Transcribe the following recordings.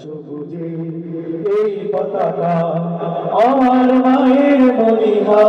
সবুজে এই পতাকা আমার মায়ের মনিহা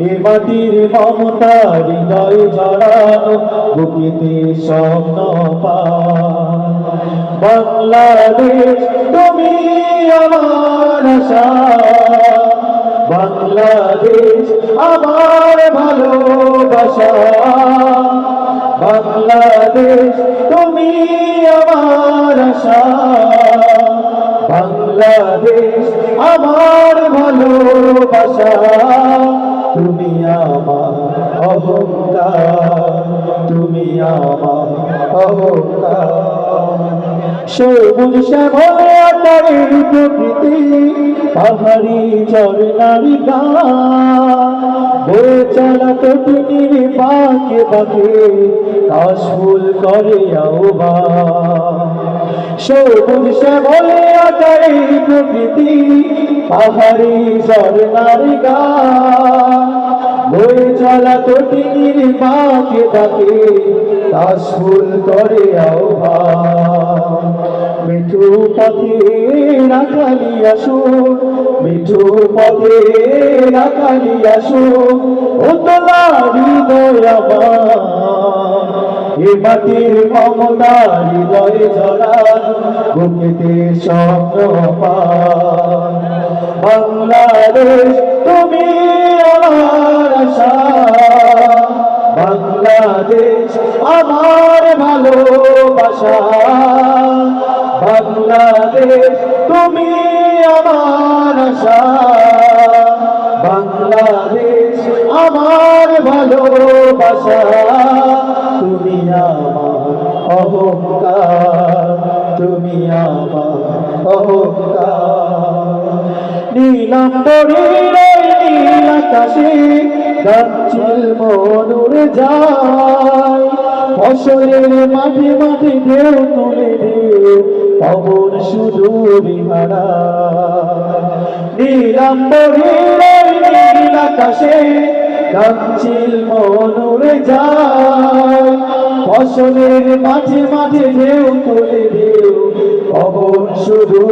এ মাটির মমতা হৃদয় জড়ানো বুকেতে স্বপ্ন বাংলাদেশ, তুমি আমার বাংলাদেশ, আমার ভালোবাসা। আশা বাংলাদেশ আমার ভালোবাসা, তুমি আমার অহংকার, তুমি আমার অহংকার। সবুজ শ্যামল আকারের প্রকৃতি, পাহাড়ি ঝর্ণারি গান। বয়ে চলা কঠিনীর পাকে পাকে কাশ ফুল করে আহ্বান। সবুজ শ্যামল আকারের প্রকৃতি, পাহাড়ি ঝর্ণারি গান বয়ে চলা কঠিনীর পাকে পাকে কাশ ফুল করে আহ্বান। মিঠু পথে রাখালি আসো মিঠু পথে রাখালি আসো ও তোলা মাটির মমতা, হৃদয়ে জড়ানো বুকেতে স্বপ্ন পান। বাংলাদেশ, তুমি আমার আশা। বাংলাদেশ, আমার ভালোবাসা। বাংলাদেশ, তুমি আমার আশা। বাংলাদেশ, আমার ভালোবাসা। আমার অহংকার, তুমি আমার অহংকার। নীলাম্বরীর ওই নীল আকাশে গাছিল মনুর যায়। ফসলের মাঝে মাঝে ঢেউ তুলে ঢেউ পবন শুধু বিহারা। নীলাম্বরীর ওই নীল আকাশে গাছিল মনুর যায়। ফসলের মাঝে মাঝে ঢেউ তুলে ঢেউ। পবন শুধু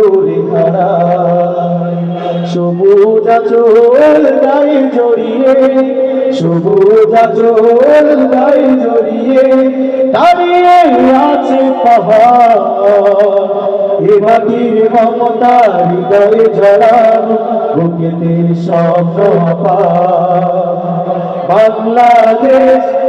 সবুজ আচল গায়ে জড়িয়ে, সবুজ আচল গায়ে জড়িয়ে দাঁড়িয়ে আছে পাহাড়। এ মাটির মমতা হৃদয়ে পায় বাংলাদেশ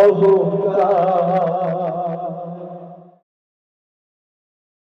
অহংকার